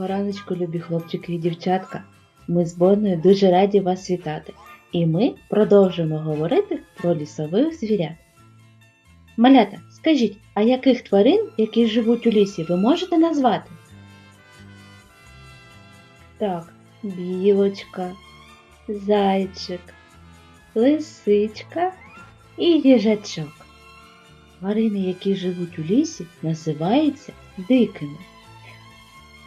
раночку, любі хлопчики і дівчатка. Ми з Бонною дуже раді вас вітати. І ми продовжимо говорити про лісових звірят. Малята, скажіть, а яких тварин, які живуть у лісі, ви можете назвати? Так, білочка, зайчик, лисичка і їжачок. Тварини, які живуть у лісі, називаються дикими.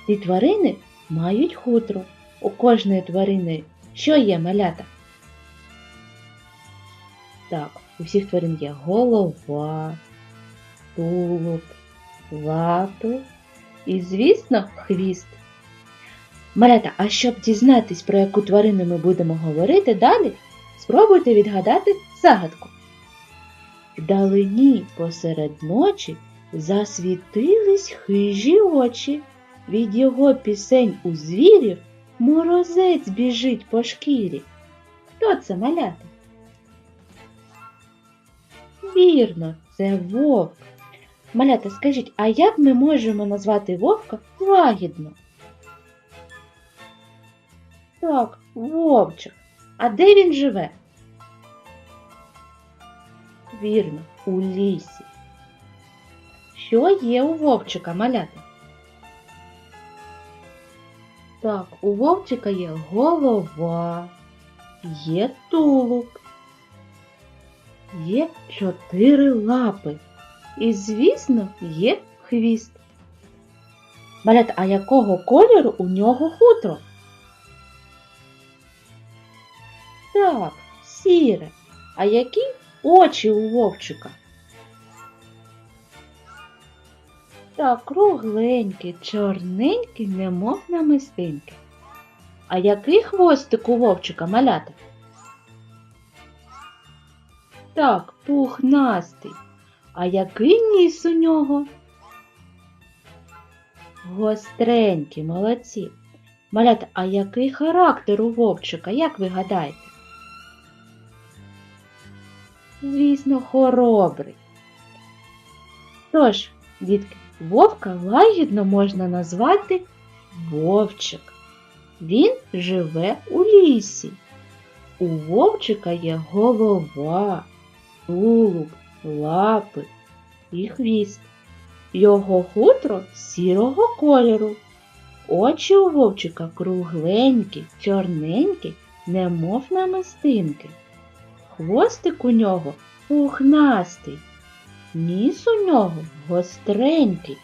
Ці тварини мають хутро. У кожної тварини що є малята? Так, у всіх тварин є голова, тулуб, лапи і, звісно, хвіст. Малята, а щоб дізнатись, про яку тварину ми будемо говорити далі, спробуйте відгадати загадку. Вдалині посеред ночі засвітились хижі очі. Від його пісень у звірів морозець біжить по шкірі. Хто це малята? Вірно, це вовк. Малята, скажіть, а як ми можемо назвати вовка лагідно? Так, вовчик. А де він живе? Вірно, у лісі. Що є у вовчика, малята? Так, у вовчика є голова, є тулуб, є чотири лапи і, звісно, є хвіст. Малята, а якого кольору у нього хутро? Так, сіре. А які очі у вовчика? Так, кругленькі, чорненькі, немов намистинки. А який хвостик у вовчика малята? Так, пухнастий. А який ніс у нього? Гостренький, молодці. Малята, а який характер у вовчика, як ви гадаєте? Звісно, хоробрий. Тож, дітки, вовка лагідно можна назвати вовчик. Він живе у лісі. У вовчика є голова, тулуб, лапи і хвіст. Його хутро сірого кольору. Очі у вовчика кругленькі, чорненькі, немов намистинки. Хвостик у нього пухнастий, ніс у нього гостренький,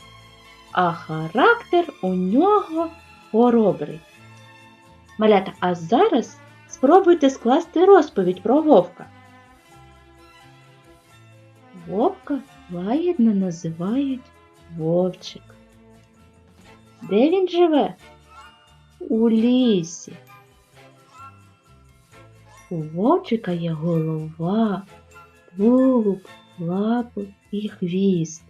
а характер у нього хоробрий. Малята, а зараз спробуйте скласти розповідь про вовка. Вовка лагідно називають вовчик. Де він живе? У лісі. У вовчика є голова, тулуб, лапи і хвіст.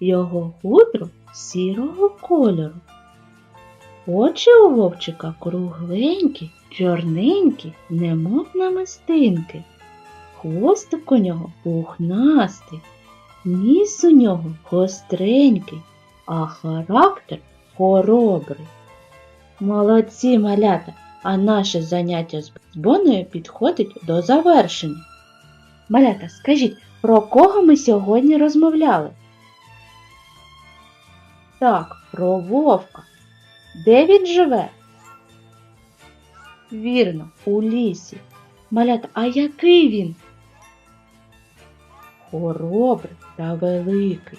Його хутро сірого кольору. Очі у вовчика кругленькі, чорненькі, немов намистинки. Хвостик у нього пухнастий, ніс у нього гостренький, а характер хоробрий. Молодці малята, а наше заняття з Боною підходить до завершення. Малята, скажіть, про кого ми сьогодні розмовляли? Так, про вовка. Де він живе? Вірно, у лісі. Малята, а який він? Хоробрий та великий.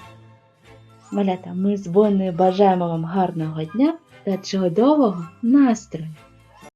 Малята, ми з Бонною бажаємо вам гарного дня та чудового настрою.